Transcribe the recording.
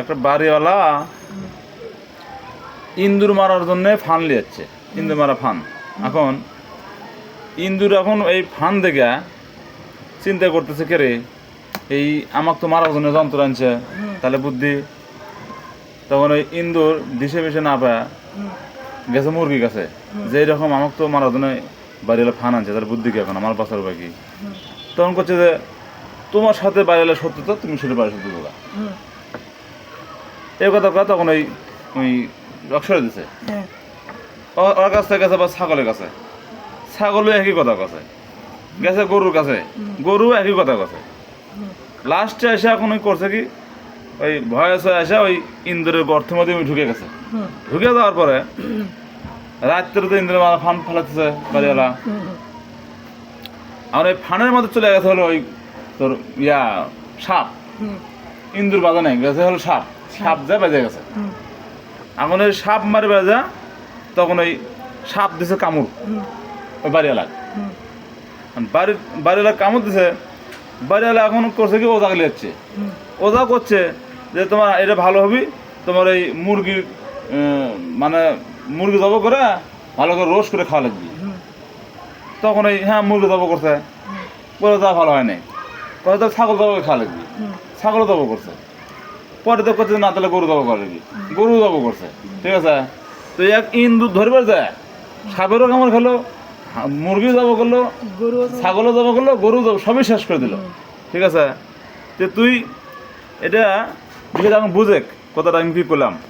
একটা বাড়িওয়ালা ইন্দুর মারার জন্য ফান লিয়াচ্ছে, ইন্দুর মারা ফান। এখন ইন্দুর এখন এই ফান দেখে চিন্তা করতেছে কে রে, এই আমাকে তো মারার জন্য যন্ত্র আনছে, তাহলে বুদ্ধি। তখন ওই ইন্দুর দিশে মিশে না পায়, গেছে মুরগি গেছে যে এরকম আমাকে তো মারার জন্য বাড়িওয়ালা ফান আনছে, তার বুদ্ধি কি এখন, আমার বাসার বাকি তখন করছে যে, তোমার সাথে বাড়িওয়ালা সত্য তো, তুমি সেটা বাড়ি বলা। এই কথা কথা তখন ওই ওই অক্ষরে দিছে। হ্যাঁ, ও- ওর কাছ থেকে গেছে বা ছাগলের কাছে। ছাগলও একই কথা কাছে। গেছে গরুর কাছে। গরু একই কথা কাছে। লাস্টে এসে এখন ওই করছে কি? ওই ভয়েস হয়ে এসে ওই ইন্দুরের গর্তের মধ্যে ঢুকে গেছে। ঢুকে যাওয়ার পরে রাত্রে তো ইন্দ্রের মাথা ফান ফেলাতেছে বাড়িওয়ালা হুম, আর ওই ফানের মধ্যে চলে গেছে হলো ওই তোর ইয়া সাপ। ইন্দুর বাজা নেই গেছে হলো সাপ। সাপ যা বেজে গেছে। এখন ওই সাপ মারে বেজা, তখন ওই সাপ দিছে কামড় ওই বাড়িওয়ালা বাড়ির বাড়িওয়ালা কামড় দিছে, বাড়িওয়ালা এখন করছে কি? ওজা যাচ্ছে ওজা করছে যে, তোমার এটা ভালো হবে, তোমার এই মুরগির মানে মুরগি জব করে ভালো করে রোস্ট করে খাওয়া লাগবে। তখন এই হ্যাঁ মুরগি জব করছে। পরে তা ভালো হয় নাই। তো ছাগল জব খাওয়া লাগবে। ছাগল জব করছে। পরে তো করছে না তাহলে গরু দাবো করে কি? গরু দাবো করছে ঠিক আছে? তো এক ইন দুধ ধরবার যায় সাপেরও কামড় খেলো মুরগিও মুরগি জব করল গরু ছাগলও যাব করল গরু যাব সবই শেষ করে দিল ঠিক আছে? তো তুই এটা বুঝে আমি বুঝে কথাটা আমি কি করলাম।